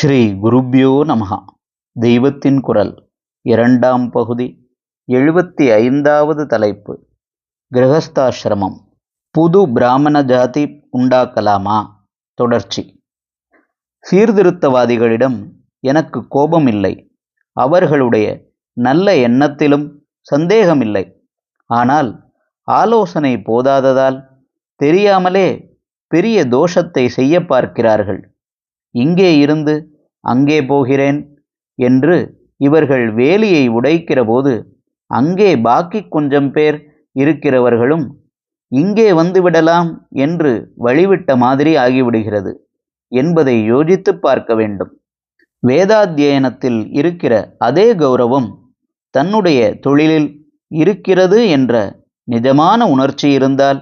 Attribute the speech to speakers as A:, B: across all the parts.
A: ஸ்ரீ குருப்யோ நமகா தெய்வத்தின் குரல் இரண்டாம் பகுதி எழுபத்தி ஐந்தாவது தலைப்பு. கிரகஸ்தாசிரமம் புது பிராமண ஜாதி உண்டாக்கலாமா? தொடர்ச்சி. சீர்திருத்தவாதிகளிடம் எனக்கு கோபம் இல்லை அவர்களுடைய நல்ல எண்ணத்திலும் சந்தேகமில்லை. ஆனால் ஆலோசனை போதாததால் தெரியாமலே பெரிய தோஷத்தை செய்ய பார்க்கிறார்கள். இங்கே இருந்து அங்கே போகிறேன் என்று இவர்கள் வேலியை உடைக்கிறபோது அங்கே பாக்கி கொஞ்சம் பேர் இருக்கிறவர்களும் இங்கே வந்துவிடலாம் என்று வழிவிட்ட மாதிரி ஆகிவிடுகிறது என்பதை யோசித்து பார்க்க வேண்டும். வேதாத்தியனத்தில் இருக்கிற அதே கௌரவம் தன்னுடைய தொழிலில் இருக்கிறது என்ற நிஜமான உணர்ச்சி இருந்தால்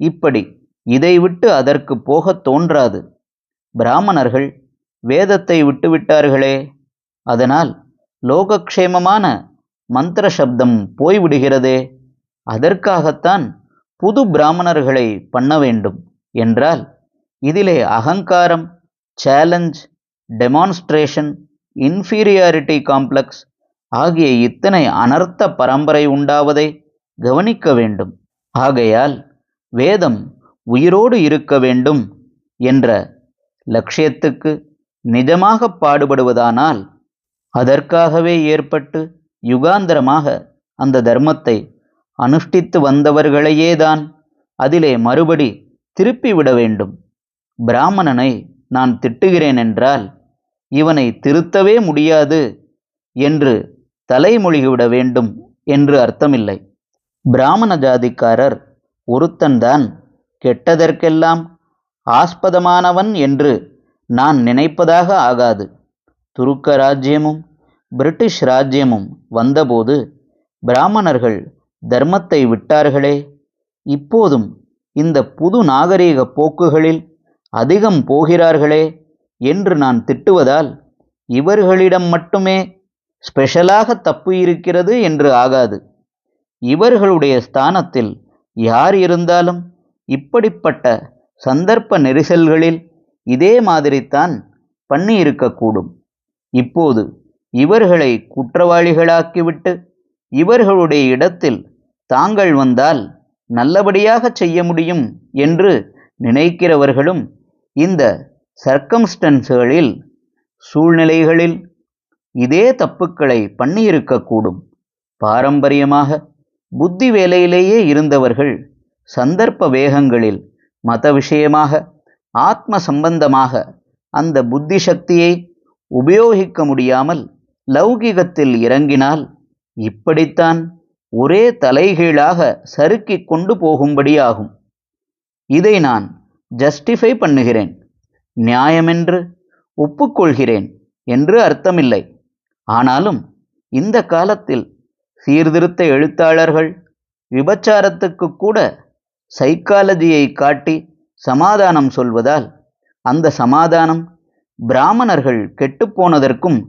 A: இப்படி இதை விட்டு அதற்கு போகத் தோன்றாது. பிராமணர்கள் வேதத்தை விட்டுவிட்டார்களே. அதனால் லோகக்ஷேமமான மந்திர சப்தம் போய்விடுகிறதே. அதற்காகத்தான் புது பிராமணர்களை பண்ண வேண்டும் என்றால் இதிலே அகங்காரம் சேலஞ்ச் டெமான்ஸ்ட்ரேஷன் இன்ஃபீரியாரிட்டி காம்ப்ளெக்ஸ் ஆகிய இத்தனை அனர்த்த பரம்பரை உண்டாவதை கவனிக்க வேண்டும். ஆகையால் வேதம் உயிரோடு இருக்க வேண்டும் என்ற லட்சியத்துக்கு நிஜமாக பாடுபடுவதானால் அதற்காகவே ஏற்பட்டு யுகாந்தரமாக அந்த தர்மத்தை அனுஷ்டித்து வந்தவர்களையேதான் அதிலே மறுபடி திருப்பிவிட வேண்டும். பிராமணனை நான் திட்டுகிறேன் என்றால் இவனை திருத்தவே முடியாது என்று தலைமொழிகிவிட வேண்டும் என்று அர்த்தமில்லை. பிராமண ஜாதிக்காரர் ஒருத்தன்தான் கெட்டதற்கெல்லாம் ஆஸ்பதமானவன் என்று நான் நினைப்பதாக ஆகாது. துருக்க ராஜ்யமும் பிரிட்டிஷ் ராஜ்யமும் வந்தபோது பிராமணர்கள் தர்மத்தை விட்டார்களே இப்போதும் இந்த புது நாகரீக போக்குகளில் அதிகம் போகிறார்களே என்று நான் திட்டுவதால் இவர்களிடம் மட்டுமே ஸ்பெஷலாக தப்பு இருக்கிறது என்று ஆகாது. இவர்களுடைய ஸ்தானத்தில் யார் இருந்தாலும் இப்படிப்பட்ட சந்தர்ப்ப நெரிசல்களில் இதே மாதிரித்தான் பண்ணி இருக்கக்கூடும் இப்போது இவர்களை குற்றவாளிகளாக்கிவிட்டு இவர்களுடைய இடத்தில் தாங்கள் வந்தால் நல்லபடியாக செய்ய முடியும் என்று நினைக்கிறவர்களும் இந்த சர்க்கம்ஸ்டன்ஸ்களில் சூழ்நிலைகளில் இதே தப்புக்களை பண்ணியிருக்கக்கூடும். பாரம்பரியமாக புத்தி வேலையிலேயே இருந்தவர்கள் சந்தர்ப்ப வேகங்களில் மத விஷயமாக ஆத்ம சம்பந்தமாக அந்த புத்தி சக்தியை உபயோகிக்க முடியாமல் லௌகிகத்தில் இறங்கினால் இப்படித்தான் ஒரே தலைகீழாக சறுக்கிக் கொண்டு போகும்படியாகும். இதை நான் ஜஸ்டிஃபை பண்ணுகிறேன். நியாயமென்று ஒப்புக்கொள்கிறேன் என்று அர்த்தமில்லை. ஆனாலும் இந்த காலத்தில் சீர்திருத்த எழுத்தாளர்கள் விபச்சாரத்துக்கு கூட சைக்காலஜியை காட்டி சமாதானம் சொல்வதால் அந்த சமாதானம் பிராமணர்கள் கெட்டுப்போனதற்கும்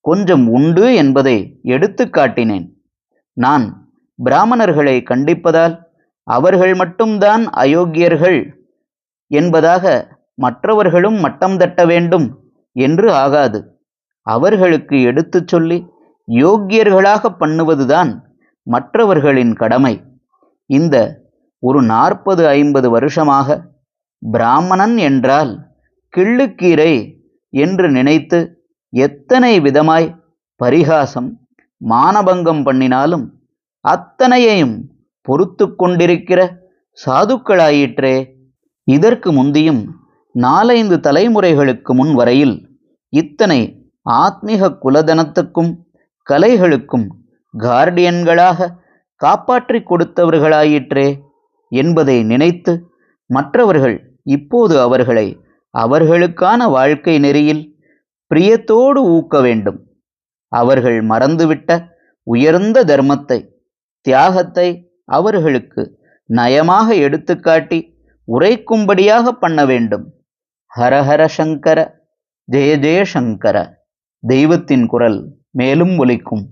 A: கொஞ்சம் உண்டு என்பதை எடுத்து காட்டினேன். நான் பிராமணர்களை கண்டிப்பதால் அவர்கள் மட்டும்தான் அயோக்கியர்கள் என்பதாக மற்றவர்களும் மட்டம் தட்ட வேண்டும் என்று ஆகாது. அவர்களுக்கு எடுத்துச் சொல்லி யோக்கியர்களாக பண்ணுவதுதான் மற்றவர்களின் கடமை. இந்த ஒரு நாற்பது ஐம்பது வருஷமாக பிராமணன் என்றால் கிள்ளுக்கீரை என்று நினைத்து எத்தனை விதமாய் பரிகாசம் மானபங்கம் பண்ணினாலும் அத்தனையையும் பொறுத்து கொண்டிருக்கிற சாதுக்களாயிற்றே. இதற்கு முந்தியும் நாலைந்து தலைமுறைகளுக்கு முன் வரையில் இத்தனை ஆத்மீக குலதனத்துக்கும் கலைகளுக்கும் கார்டியன்களாக காப்பாற்றி கொடுத்தவர்களாயிற்றே. என்பதை நினைத்து மற்றவர்கள் இப்போது அவர்களை அவர்களுக்கான வாழ்க்கை நெறியில் பிரியத்தோடு ஊக்க வேண்டும். அவர்கள் மறந்துவிட்ட உயர்ந்த தர்மத்தை தியாகத்தை அவர்களுக்கு நயமாக எடுத்துக்காட்டி உரைக்கும்படியாக பண்ண வேண்டும். ஹரஹர சங்கர ஜெய ஜெயசங்கர தெய்வத்தின் குரல் மேலும் ஒலிக்கும்.